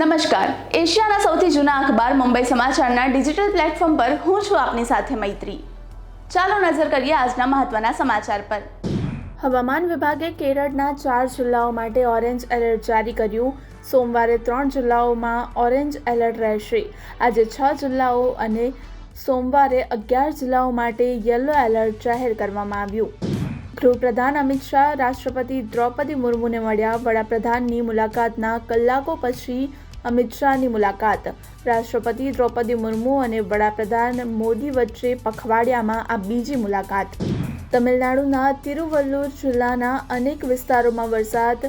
નમસ્કાર. એશિયાના સૌથી જૂના અખબાર મુંબઈ સમાચારના ડિજિટલ પ્લેટફોર્મ પર હું છું આપની સાથે મૈત્રી. ચાલો નજર કરીએ આજના મહત્વના સમાચાર પર. હવામાન વિભાગે કેરળના ચાર જિલ્લાઓ માટે ઓરેન્જ એલર્ટ જારી કર્યું. સોમવારે ત્રણ જિલ્લાઓમાં ઓરેન્જ એલર્ટ રહેશે. આજે છ જિલ્લાઓ અને સોમવારે અગિયાર જિલ્લાઓ માટે યલો એલર્ટ જાહેર કરવામાં આવ્યું. ગૃહપ્રધાન અમિત શાહ, રાષ્ટ્રપતિ દ્રૌપદી મુર્મુને મળ્યા. વડાપ્રધાનની મુલાકાતના કલાકો પછી અમિત શાહની મુલાકાત. રાષ્ટ્રપતિ દ્રૌપદી મુર્મુ અને વડાપ્રધાન મોદી વચ્ચે પખવાડિયામાં આ બીજી મુલાકાત. તમિલનાડુના તિરુવલ્લુર જિલ્લાના અનેક વિસ્તારોમાં વરસાદ.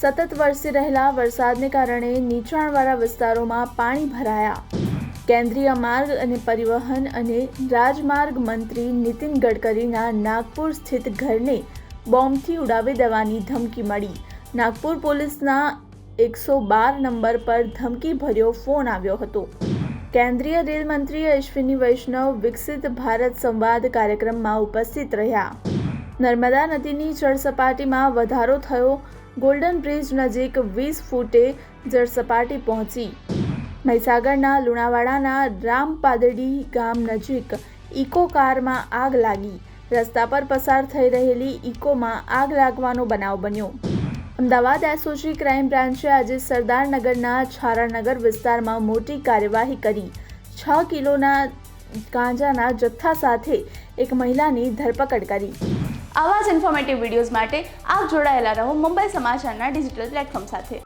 સતત વરસી રહેલા વરસાદને કારણે નીચાણવાળા વિસ્તારોમાં પાણી ભરાયા. કેન્દ્રીય માર્ગ અને પરિવહન અને રાજમાર્ગ મંત્રી નીતિન ગડકરીના નાગપુર સ્થિત ઘરને બોમ્બથી ઉડાવી દેવાની ધમકી મળી. નાગપુર પોલીસના એકસો બાર નંબર પર ધમકી ભર્યો ફોન આવ્યો હતો. કેન્દ્રીય રેલ મંત્રી અશ્વિની વૈષ્ણવ વિકસિત ભારત સંવાદ કાર્યક્રમમાં ઉપસ્થિત રહ્યા. નર્મદા નદીની જળસપાટીમાં વધારો થયો. ગોલ્ડન બ્રિજ નજીક વીસ ફૂટે જળસપાટી પહોંચી. મહીસાગરના લુણાવાડાના રામપાદડી ગામ નજીક ઇકો કારમાં આગ લાગી. રસ્તા પર પસાર થઈ રહેલી ઇકોમાં આગ લાગવાનો બનાવ બન્યો. અમદાવાદ એસઓજી ક્રાઇમ બ્રાન્ચે આજે સરદારનગરના છારાનગર વિસ્તારમાં મોટી કાર્યવાહી કરી. છ કિલોના ગાંજાના જથ્થા સાથે એક મહિલાની ધરપકડ કરી. આવા જ ઇન્ફોર્મેટિવ વિડીયોઝ માટે આપ જોડાયેલા રહો મુંબઈ સમાચારના ડિજિટલ પ્લેટફોર્મ સાથે.